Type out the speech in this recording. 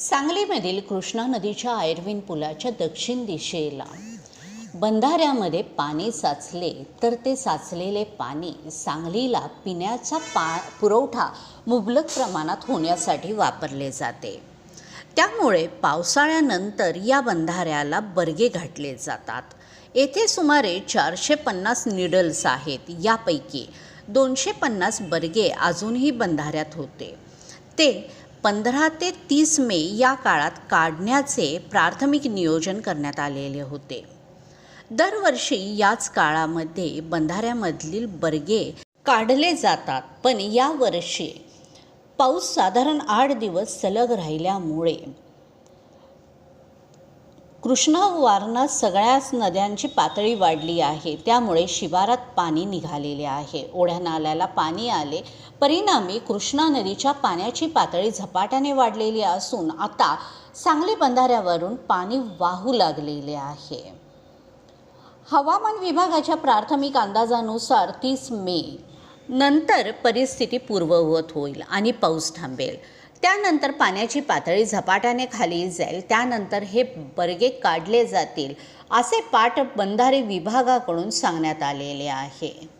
सांगलीमधील कृष्णा नदीच्या आयर्विन पुलाच्या दक्षिण दिशेला. बंधाऱ्यामध्ये पाणी साचले तर ते साचलेले पाणी सांगलीला पिण्याचा पा पुरवठा मुबलक प्रमाणात होण्यासाठी वापरले जाते. त्यामुळे पावसाळ्यानंतर या बंधाऱ्याला बर्गे घातले जातात. येथे सुमारे चारशे पन्नास निडल्स आहेत. यापैकी दोनशे पन्नास बर्गे अजूनही बंधाऱ्यात होते. ते पंधरा ते तीस मे या काळात काढण्याचे प्राथमिक नियोजन करण्यात आलेले होते. दरवर्षी याच काळामध्ये बंधाऱ्यामधील बर्गे काढले जातात पण यावर्षी पाऊस साधारण आठ दिवस सलग राहिल्यामुळे कृष्णा वारणा सगळ्याच नद्यांची पातळी वाढली आहे. त्यामुळे शिवारात पाणी निघालेले आहे. ओढ्या नाल्याला पाणी आले. परिणामी कृष्णा नदीच्या पाण्याची पातळी झपाट्याने वाढलेली असून आता सांगली बंधाऱ्यावरून पाणी वाहू लागलेले आहे. हवामान विभागाच्या प्राथमिक अंदाजानुसार तीस मे नंतर परिस्थिती पूर्ववत होईल आणि पाऊस थांबेल. त्यानंतर पाण्याची पातळी झपाट्याने खाली जाईल. त्यानंतर हे बर्गे काढले जातील असे पाट बंधारे विभागाकडून सांगण्यात आलेले आहे.